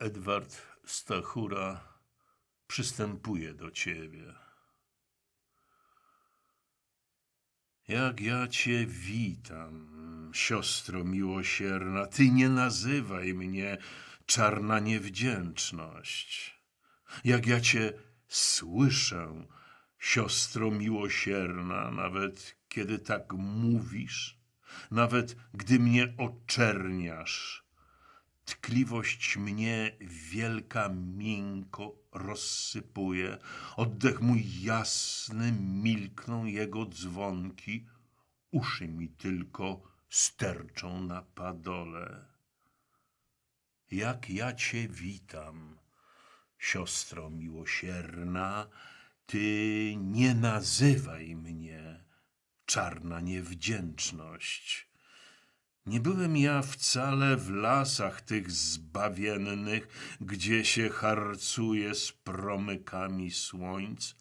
Edward Stachura przystępuje do ciebie. Jak ja cię witam, siostro miłosierna, ty nie nazywaj mnie czarna niewdzięczność. Jak ja cię słyszę, siostro miłosierna, nawet kiedy tak mówisz, nawet gdy mnie oczerniasz, tkliwość mnie wielka miękko rozsypuje, oddech mój jasny, milkną jego dzwonki, uszy mi tylko sterczą na padole. Jak ja cię witam, siostro miłosierna, ty nie nazywaj mnie czarna niewdzięczność. Nie byłem ja wcale w lasach tych zbawiennych, gdzie się harcuje z promykami słońc,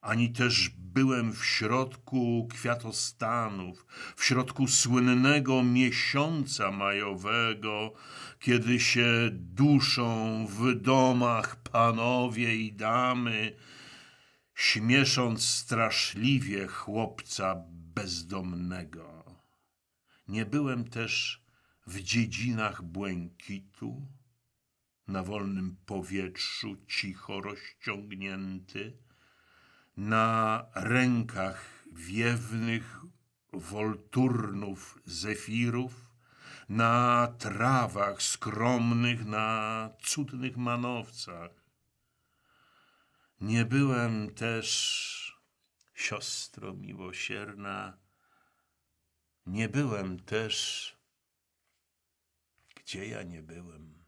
ani też byłem w środku kwiatostanów, w środku słynnego miesiąca majowego, kiedy się duszą w domach panowie i damy, śmiesząc straszliwie chłopca bezdomnego. Nie byłem też w dziedzinach błękitu, na wolnym powietrzu cicho rozciągnięty, na rękach wiewnych wolturnów zefirów, na trawach skromnych, na cudnych manowcach. Nie byłem też, siostro miłosierna, nie byłem też, gdzie ja nie byłem.